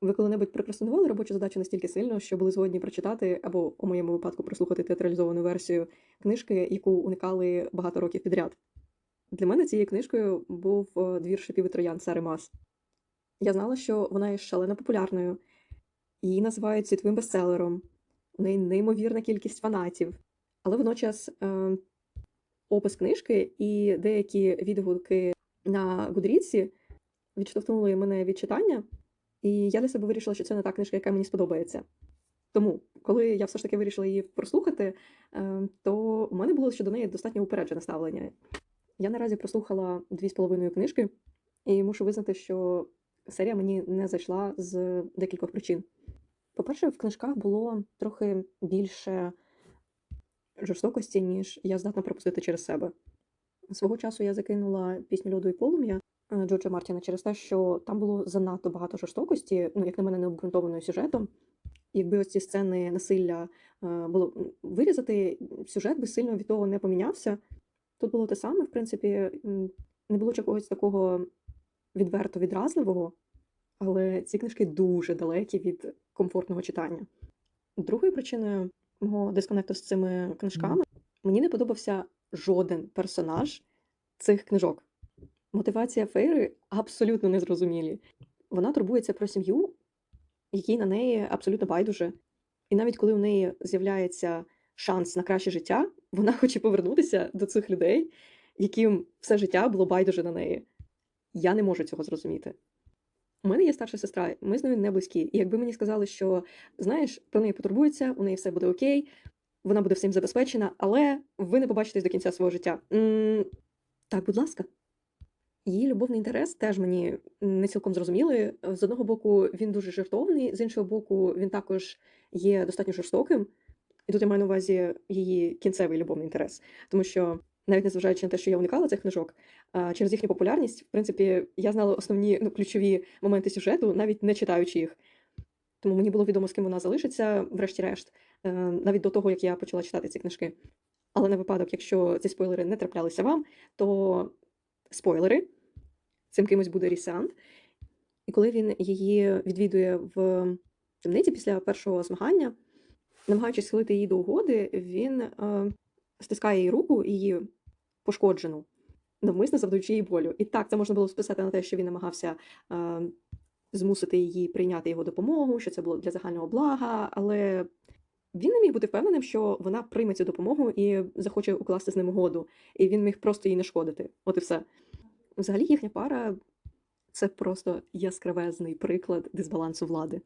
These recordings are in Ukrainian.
Ви коли-небудь прокрастинували робочу задачу настільки сильно, що були згодні прочитати або, у моєму випадку, прослухати театралізовану версію книжки, яку уникали багато років підряд? Для мене цією книжкою був е, двір шипів і троян Сари Мас. Я знала, що вона є шалено популярною, її називають світовим бестселером, у неї неймовірна кількість фанатів. Але водночас е, опис книжки і деякі відгуки на Гудріці відштовхнули мене від читання, і я для себе вирішила, що це не та книжка, яка мені сподобається. Тому, коли я все ж таки вирішила її прослухати, е, то у мене було щодо неї достатньо упереджене ставлення. Я наразі прослухала дві з половиною книжки, і мушу визнати, що серія мені не зайшла з декількох причин. По-перше, в книжках було трохи більше жорстокості, ніж я здатна пропустити через себе. Свого часу я закинула пісню льоду і полум'я Джорджа Мартіна через те, що там було занадто багато жорстокості, ну, як на мене, необґрунтованою сюжетом. Якби ось ці сцени насилля е, було вирізати, сюжет би сильно від того не помінявся. Тут було те саме, в принципі, не було чогось такого відверто відразливого, але ці книжки дуже далекі від комфортного читання. Другою причиною мого дисконекту з цими книжками мені не подобався жоден персонаж цих книжок. Мотивація Фейри абсолютно незрозумілі. Вона турбується про сім'ю, якій на неї абсолютно байдуже. І навіть коли у неї з'являється шанс на краще життя, вона хоче повернутися до цих людей, яким все життя було байдуже на неї. Я не можу цього зрозуміти. У мене є старша сестра, ми з нею не близькі. І якби мені сказали, що знаєш, про неї потурбуються, у неї все буде окей, вона буде всім забезпечена, але ви не побачитесь до кінця свого життя. м так, будь ласка. Її любовний інтерес теж мені не цілком зрозумілий. З одного боку, він дуже жертовний, з іншого боку, він також є достатньо жорстоким. І тут я маю на увазі її кінцевий любовний інтерес. Тому що, навіть незважаючи на те, що я уникала цих книжок, через їхню популярність, в принципі, я знала основні ну, ключові моменти сюжету, навіть не читаючи їх. Тому мені було відомо, з ким вона залишиться, врешті-решт, е, навіть до того, як я почала читати ці книжки. Але на випадок, якщо ці спойлери не траплялися вам, то спойлери цим кимось буде Рісант. І коли він її відвідує в темниці після першого змагання, намагаючись схилити її до угоди, він е, стискає її руку, її пошкоджену, навмисно завдаючи їй болю. І так, це можна було списати на те, що він намагався е, змусити її прийняти його допомогу, що це було для загального блага, але він не міг бути впевненим, що вона прийме цю допомогу і захоче укласти з ним угоду. І він міг просто їй не шкодити. От і все. Взагалі, їхня пара це просто яскравезний приклад дисбалансу влади.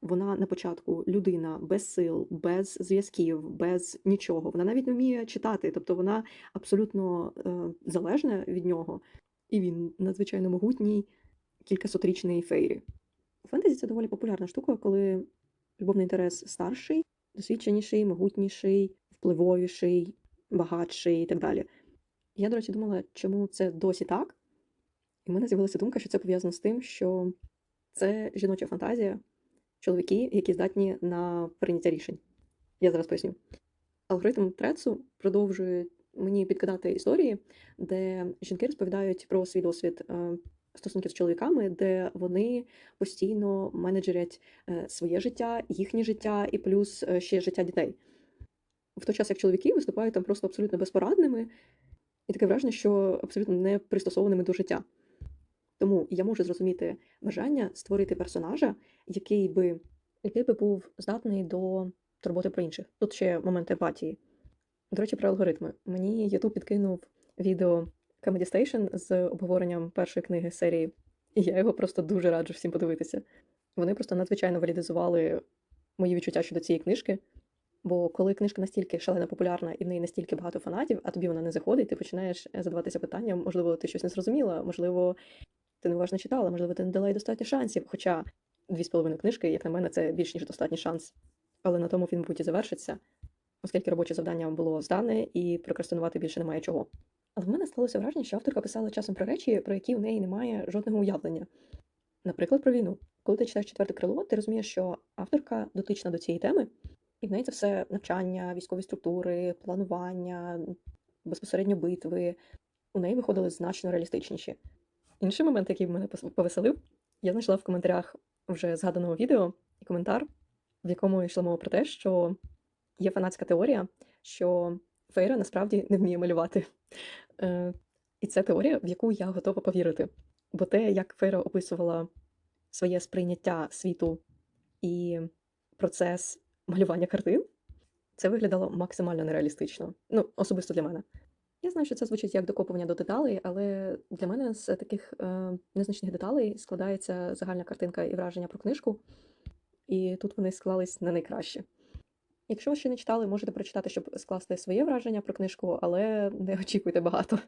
Вона на початку людина без сил, без зв'язків, без нічого. Вона навіть не вміє читати, тобто вона абсолютно е, залежна від нього, і він надзвичайно могутній, кількасотрічний фейрі. У фентезі це доволі популярна штука, коли любовний інтерес старший, досвідченіший, могутніший, впливовіший, багатший і так далі. Я, до речі, думала, чому це досі так. І в мене з'явилася думка, що це пов'язано з тим, що це жіноча фантазія, чоловіки, які здатні на прийняття рішень. Я зараз поясню. Алгоритм Трецу продовжує мені підкидати історії, де жінки розповідають про свій досвід е, стосунків з чоловіками, де вони постійно менеджерять е, своє життя, їхнє життя і плюс е, ще життя дітей. В той час як чоловіки виступають там просто абсолютно безпорадними, і таке враження, що абсолютно не пристосованими до життя. Тому я можу зрозуміти бажання створити персонажа, який би, який би був здатний до турботи про інших. Тут ще момент емпатії. До речі, про алгоритми. Мені YouTube підкинув відео Comedy Station з обговоренням першої книги серії, і я його просто дуже раджу всім подивитися. Вони просто надзвичайно валідизували мої відчуття щодо цієї книжки. Бо коли книжка настільки шалено популярна і в неї настільки багато фанатів, а тобі вона не заходить, ти починаєш е, задаватися питанням, можливо, ти щось не зрозуміла, можливо, ти неуважно читала, можливо, ти не дала їй достатньо шансів. Хоча дві з половиною книжки, як на мене, це більш ніж достатній шанс. Але на тому він, мабуть, і завершиться, оскільки робоче завдання було здане і прокрастинувати більше немає чого. Але в мене сталося враження, що авторка писала часом про речі, про які в неї немає жодного уявлення. Наприклад, про війну. Коли ти читаєш четверте крило, ти розумієш, що авторка дотична до цієї теми, і в неї це все навчання, військові структури, планування, безпосередньо битви. У неї виходили значно реалістичніші. Інший момент, який мене повеселив, я знайшла в коментарях вже згаданого відео і коментар, в якому йшла мова про те, що є фанатська теорія, що Фейра насправді не вміє малювати. Е, І це теорія, в яку я готова повірити. Бо те, як Фейра описувала своє сприйняття світу і процес малювання картин, це виглядало максимально нереалістично. Ну, особисто для мене. Я знаю, що це звучить як докопування до деталей, але для мене з таких е, незначних деталей складається загальна картинка і враження про книжку, і тут вони склались не найкраще. Якщо ви ще не читали, можете прочитати, щоб скласти своє враження про книжку, але не очікуйте багато.